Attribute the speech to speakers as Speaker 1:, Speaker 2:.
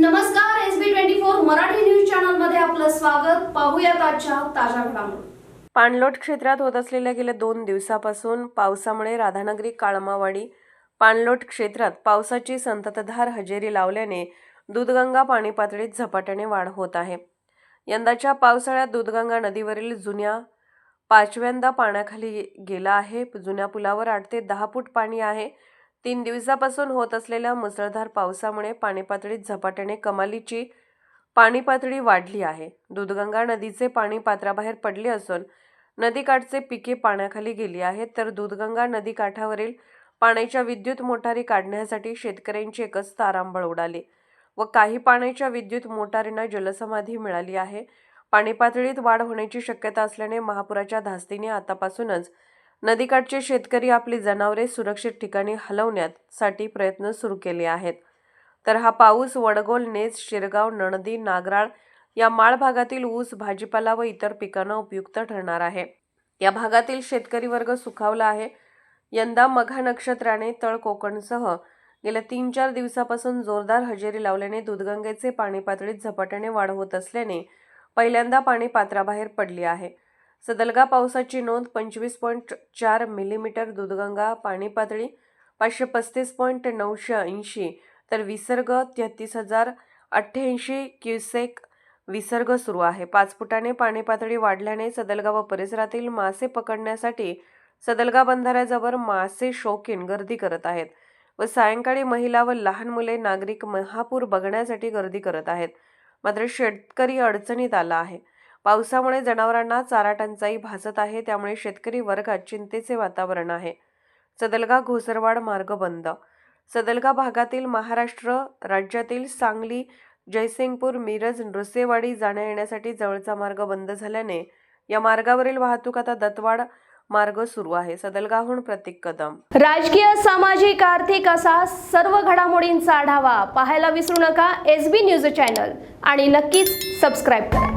Speaker 1: नमस्कार S B twenty four Marathi news चॅनलमध्ये आपलं स्वागत. पाहूया आजच्या ताज्या घडामोडी.
Speaker 2: पाणलोट क्षेत्रात होत असलेल्या गेल्या दोन दिवसापासून पावसामुळे राधानगरी काळमावाडी पाणलोट क्षेत्रात पावसाची संततधार हजेरी लावल्याने दूधगंगा पाणी पातळीत झपाट्याने वाढ होत आहे. यंदाच्या पावसाळ्यात दूधगंगा नदीवरील जुन्या पाचव्यांदा पाण्याखाली गेला आहे. जुन्या पुलावर आठ ते दहा फूट पाणी आहे. तीन दिवसापासून होत असलेल्या मुसळधार पावसामुळे पाणी पातळीत झपाट्याने कमालीची पाणी पातळी वाढली आहे. दूधगंगा नदीचे पाणी पात्राबाहेर पडले असून नदीकाठचे पिके पाण्याखाली गेली आहेत तर दूधगंगा नदी काठावरील पाण्याच्या विद्युत मोटारी काढण्यासाठी शेतकऱ्यांची एकच तारांबळ उडाली व काही पाण्याच्या विद्युत मोटारींना जलसमाधी मिळाली आहे. पाणी पातळीत वाढ होण्याची शक्यता असल्याने महापुराच्या धास्तीने आतापासूनच नदीकाठचे शेतकरी आपली जनावरे सुरक्षित ठिकाणी हलवण्यासाठी प्रयत्न सुरू केले आहेत. तर हा पाऊस वडगोल नेज शिरगाव नणदी नागराळ या माळ भागातील ऊस भाजीपाला व इतर पिकांना उपयुक्त ठरणार आहे. या भागातील शेतकरी वर्ग सुखावला आहे. यंदा मघा नक्षत्राने तळ कोकणसह गेल्या तीन चार दिवसापासून जोरदार हजेरी लावल्याने दूधगंगेचे पाणी पातळीत झपाट्याने वाढ होत असल्याने पहिल्यांदा पाणी पात्राबाहेर पडली आहे. सदलगा पावसाची नोंद पंचवीस पॉईंट चार मिलीमीटर दुधगंगा पाणी पातळी पाचशे पस्तीस पॉईंट नऊशे ऐंशी तर विसर्ग तेहतीस हजार अठ्ठ्याऐंशी क्युसेक विसर्ग सुरू आहे. पाच फुटाने पाणी पातळी वाढल्याने सदलगा व परिसरातील मासे पकडण्यासाठी सदलगा बंधाऱ्याजवळ मासे शौकीन गर्दी करत आहेत व सायंकाळी महिला व लहान मुले नागरिक महापूर बघण्यासाठी गर्दी करत आहेत. मात्र शेतकरी अडचणीत आला आहे. पावसामुळे जनावरांना चारा टंचाई भासत आहे त्यामुळे शेतकरी वर्गात चिंतेचे वातावरण आहे. सदलगा घोसरवाड मार्ग बंद. सदलगा भागातील महाराष्ट्र राज्यातील सांगली जयसिंगपूर मिरज नृसेवाडी जाण्या येण्यासाठी जवळचा मार्ग बंद झाल्याने या मार्गावरील वाहतूक आता दत्तवाड मार्ग सुरू आहे. सदलगाहून प्रतीक कदम.
Speaker 1: राजकीय सामाजिक आर्थिक असा सर्व घडामोडींचा आढावा पाहायला विसरू नका. एस बी न्यूज चॅनल आणि नक्कीच सबस्क्राईब करा.